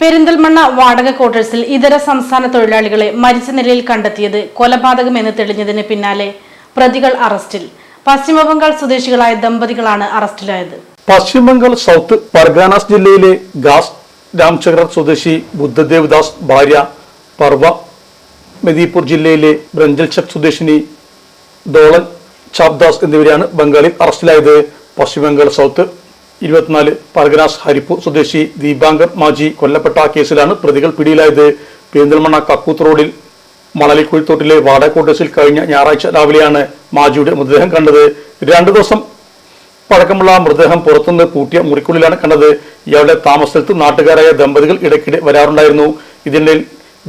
പെരിന്തൽമണ്ണ വാടക ക്വാർട്ടേഴ്സിൽ ഇതര സംസ്ഥാന തൊഴിലാളികളെ മരിച്ച നിലയിൽ കണ്ടെത്തിയത് കൊലപാതകമെന്ന് തെളിഞ്ഞതിന് പിന്നാലെ പ്രതികൾ അറസ്റ്റിൽ. പശ്ചിമബംഗാൾ സ്വദേശികളായ ദമ്പതികളാണ് അറസ്റ്റിലായത്. പശ്ചിമബംഗാൾ സൗത്ത് പർഗാനാസ് ജില്ലയിലെ ഗാസ് രാംചക്ര സ്വദേശി ബുദ്ധദേവ് ദാസ് ഭാര്യ പർവ മെദിപൂർ ജില്ലയിലെ ബ്രഞ്ചൽചക് സ്വദേശിനി ഡോളൻ ചാബ്ദാസ് എന്നിവരെയാണ് ബംഗാളിൽ അറസ്റ്റിലായത്. പശ്ചിമബംഗാൾ സൗത്ത് ഇരുപത്തിനാല് പർഗനാസ് ഹരിപ്പൂർ സ്വദേശി ദീപാങ്കർ മാജി കൊല്ലപ്പെട്ട കേസിലാണ് പ്രതികൾ പിടിയിലായത്. പെരിന്തൽമണ്ണ കക്കൂത്ത് റോഡിൽ മണലിക്കുഴിത്തോട്ടിലെ വാടക കഴിഞ്ഞ ഞായറാഴ്ച രാവിലെയാണ് മാജിയുടെ മൃതദേഹം കണ്ടത്. രണ്ടു ദിവസം പഴക്കമുള്ള മൃതദേഹം പുറത്തുനിന്ന് പൂട്ടിയ മുറിക്കുള്ളിലാണ് കണ്ടത്. ഇയാളുടെ താമസസ്ഥലത്ത് നാട്ടുകാരായ ദമ്പതികൾ ഇടയ്ക്കിടെ വരാറുണ്ടായിരുന്നു. ഇതിനിടയിൽ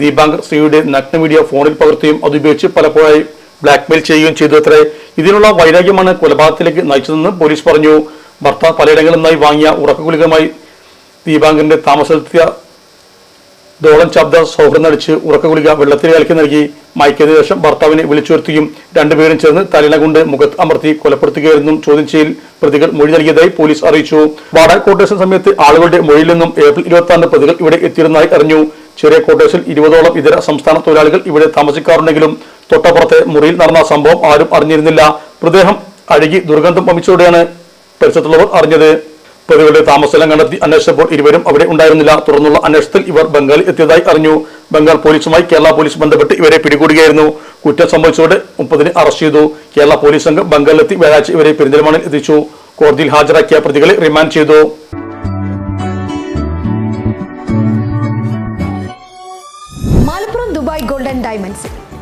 ദീപാങ്കർ സ്ത്രീയുടെ നഗ്ന വീഡിയോ ഫോണിൽ പകർത്തുകയും അതുപയോഗിച്ച് പലപ്പോഴായി ബ്ലാക്ക്മെയിൽ ചെയ്യുകയും ചെയ്തു അത്രേ. ഇതിനുള്ള വൈരാഗ്യമാണ് കൊലപാതകത്തിലേക്ക് നയിച്ചതെന്ന് പോലീസ് പറഞ്ഞു. ഭർത്താവ് പലയിടങ്ങളിൽ നിന്നായി വാങ്ങിയ ഉറക്കഗുളികമായി ദീപാങ്കറിന്റെ താമസത്തിയ ദോളം ശബ്ദ സൗഹൃദം ഉറക്കഗുളിക വെള്ളത്തിൽ കലക്കി നൽകി. മയക്കിയതിനു ശേഷം ഭർത്താവിനെ വിളിച്ചു വരുത്തുകയും രണ്ടുപേരും ചേർന്ന് തലയിണ കൊണ്ട് മുഖത്ത് അമർത്തി കൊലപ്പെടുത്തുകയായിരുന്നു ചോദ്യം ചെയ്യൽ പ്രതികൾ മൊഴി നൽകിയതായി പോലീസ് അറിയിച്ചു. വാടക ക്വാർട്ടേഴ്സിന് സമയത്ത് ആളുകളുടെ മൊഴിയിൽ നിന്നും ഏപ്രിൽ ഇരുപത്തി പ്രതികൾ ഇവിടെ എത്തിയിരുന്നതായി അറിഞ്ഞു. ചെറിയ ക്വാർട്ടേഴ്സിൽ ഇരുപതോളം ഇതര സംസ്ഥാന തൊഴിലാളികൾ ഇവിടെ താമസിക്കാറുണ്ടെങ്കിലും തൊട്ടപ്പുറത്തെ മുറിയിൽ നടന്ന സംഭവം ആരും അറിഞ്ഞിരുന്നില്ല. മൃതദേഹം അഴുകി ദുർഗന്ധം വമിച്ചതോടെയാണ് പരിസരത്തുള്ളവർ അറിഞ്ഞത്. പ്രതികളുടെ താമസസ്ഥലം കണ്ടെത്തി അന്വേഷിച്ചപ്പോൾ ഇരുവരും അവിടെ ഉണ്ടായിരുന്നില്ല. തുടർന്നുള്ള അന്വേഷണത്തിൽ ഇവർ ബംഗാളിൽ എത്തിയതായി അറിഞ്ഞു. ബംഗാൾ പോലീസുമായി കേരള പോലീസ് ബന്ധപ്പെട്ട് ഇവരെ പിടികൂടുകയായിരുന്നു. കുറ്റം സംഭവിച്ചതോടെ മുപ്പതിന് അറസ്റ്റ് ചെയ്തു. കേരള പോലീസ് സംഘം ബംഗാളിലെത്തി വ്യാഴാഴ്ച ഇവരെ പെരിന്തൽമണ്ണയിൽ എത്തിച്ചു. കോടതിയിൽ ഹാജരാക്കിയ പ്രതികളെ റിമാൻഡ് ചെയ്തു. മലപ്പുറം ദുബായ് ഗോൾഡൻ ഡയമണ്ട്സിൽ